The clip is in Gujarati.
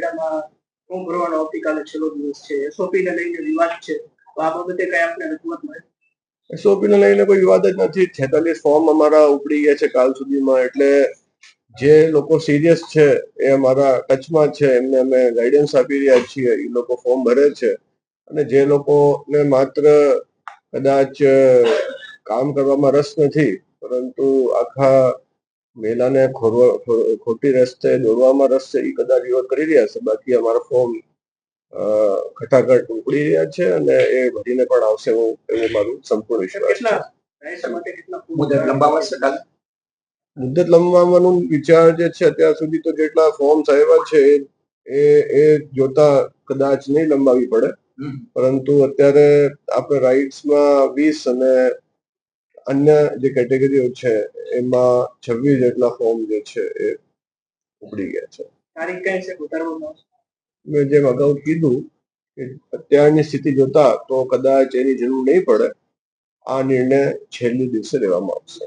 મેળામાં ફોર્મ ભરવાનો આવતીકાલે છેલ્લો દિવસ છે. એસઓપી લઈને વિવાદ છે. તો આ બાબતે કઈ આપને રજૂઆત મળે? એસઓપી લઈને કોઈ વિવાદ જ નથી. છેતાલીસ ફોર્મ અમારા ઉપડી ગયા છે કાલ સુધીમાં. એટલે જે લોકો સિરિયસ છે એ અમારા કચ્છમાં છે. એમને અમે ગાઈડન્સ આપી રહ્યા છીએ. એ લોકો ફોર્મ ભરે છે. અને જે લોકોને માત્ર કદાચ કામ કરવામાં રસ નથી, પરંતુ આખા મેલાને ખોટી રસ્તે દોરવામાં રસ છે એ કદાચ વિરોધ કરી રહ્યા છે. બાકી અમારા ફોર્મ ખટાખટ ઉપડી રહ્યા છે અને એ ભરીને પણ આવશે એવું એવું મારું સંપૂર્ણ વિશ્વાસ છે. મુદ્દત લંબાવવાનું વિચાર જે છે અત્યાર સુધી તો જેટલા ફોર્મ્સ આવ્યા છે એ- એ એ જોતા કદાચ નહીં લંબાવી પડે. પરંતુ અત્યારે આપણે રાઇટ્સમાં વીસ અને અન્ય જે કેટેગરીઓ છે એમાં છવ્વીસ જેટલા ફોર્મ જે છે એ ઉપડી ગયા છે. તારીખ કઈ છે? મેં જેમ અગાઉ કીધું કે અત્યારની સ્થિતિ જોતા તો કદાચ એની જરૂર નહીં પડે. આ નિર્ણય છેલ્લી દિવસે લેવામાં આવશે.